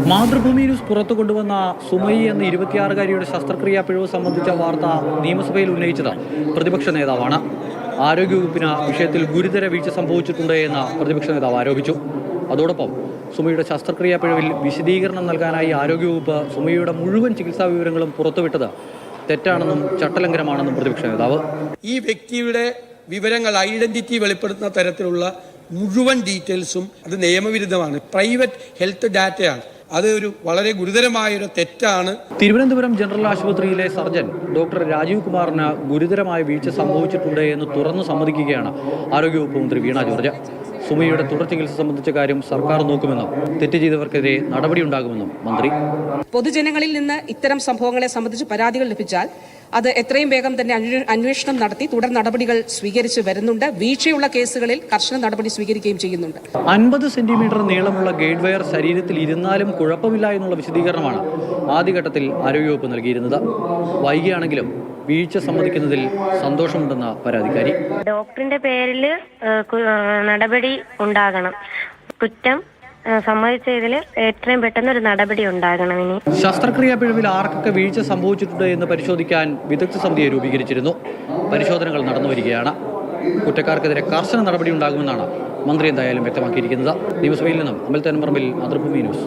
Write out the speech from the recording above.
Mathrubhumi news പുറത്തു കൊണ്ടുവന്ന സുമയി എന്ന ഇരുപത്തിയാറുകാരിയുടെ ശസ്ത്രക്രിയാ പിഴവ് സംബന്ധിച്ച വാർത്ത നിയമസഭയിൽ ഉന്നയിച്ചത് പ്രതിപക്ഷ നേതാവാണ്. ആരോഗ്യവകുപ്പിന് വിഷയത്തിൽ ഗുരുതര വീഴ്ച സംഭവിച്ചിട്ടുണ്ട് എന്ന് പ്രതിപക്ഷ നേതാവ് ആരോപിച്ചു. അതോടൊപ്പം സുമയുടെ ശസ്ത്രക്രിയാ പിഴവിൽ വിശദീകരണം നൽകാനായി ആരോഗ്യവകുപ്പ് സുമയുടെ മുഴുവൻ ചികിത്സാ വിവരങ്ങളും പുറത്തുവിട്ടത് തെറ്റാണെന്നും ചട്ടലംഘനമാണെന്നും പ്രതിപക്ഷ നേതാവ്. ഈ വ്യക്തിയുടെ വിവരങ്ങൾ ഐഡന്റിറ്റി വെളിപ്പെടുത്തുന്ന തരത്തിലുള്ള മുഴുവൻ ഡീറ്റെയിൽസും അത് നിയമവിരുദ്ധമാണ്. പ്രൈവറ്റ് ഹെൽത്ത് ഡാറ്റയാണ്. അത് ഒരു വളരെ ഗുരുതരമായ ഒരു തെറ്റാണ്. തിരുവനന്തപുരം ജനറൽ ആശുപത്രിയിലെ സർജൻ ഡോക്ടർ രാജീവ് കുമാറിന് ഗുരുതരമായ വീഴ്ച സംഭവിച്ചിട്ടുണ്ട് എന്ന് തുറന്നു സമ്മതിക്കുകയാണ് ആരോഗ്യവകുപ്പ് മന്ത്രി വീണ ജോർജ് സുമയുടെ തുടർ ചികിത്സ സംബന്ധിച്ച കാര്യം സർക്കാർ നോക്കുമെന്നും തെറ്റ് ചെയ്തവർക്കെതിരെ നടപടി ഉണ്ടാകുമെന്നും മന്ത്രി. പൊതുജനങ്ങളിൽ നിന്ന് ഇത്തരം സംഭവങ്ങളെ സംബന്ധിച്ച് പരാതികൾ ലഭിച്ചാൽ അത് എത്രയും വേഗം തന്നെ അന്വേഷണം നടത്തി തുടർ നടപടികൾ സ്വീകരിച്ച് വരുന്നുണ്ട്. വീഴ്ചയുള്ള കേസുകളിൽ കർശന നടപടി സ്വീകരിക്കുകയും ചെയ്യുന്നുണ്ട്. അൻപത് സെന്റിമീറ്റർ നീളമുള്ള ഗൈഡ് വയർ ശരീരത്തിൽ ഇരുന്നാലും കുഴപ്പമില്ല എന്നുള്ള വിശദീകരണമാണ് ആദ്യഘട്ടത്തിൽ ആരോഗ്യവകുപ്പ് നൽകിയിരുന്നത്. വൈകിയാണെങ്കിലും വീഴ്ച സമ്മതിക്കുന്നതിൽ സന്തോഷമുണ്ടെന്ന പരാതിക്കാരി. ഡോക്ടറിന്റെ പേരിൽ നടപടി ഉണ്ടാകണം. കുറ്റം സമ്മതിച്ചതിൽ എത്രയും പെട്ടെന്ന് ഒരു നടപടി ഉണ്ടാകണം ഇനി. ശസ്ത്രക്രിയാ പിഴവിൽ ആർക്കൊക്കെ വീഴ്ച സംഭവിച്ചിട്ടുണ്ട് എന്ന് പരിശോധിക്കാൻ വിദഗ്ധ സമിതിയെ രൂപീകരിച്ചിരുന്നു. പരിശോധനകൾ നടന്നു വരികയാണ്. കുറ്റക്കാർക്കെതിരെ കർശന നടപടി ഉണ്ടാകുമെന്നാണ് മന്ത്രി എന്തായാലും വ്യക്തമാക്കിയിരിക്കുന്നത്. നിയമസഭയിൽ നിന്നും അമൽ തൻപറമ്പിൽ മാതൃഭൂമി ന്യൂസ്.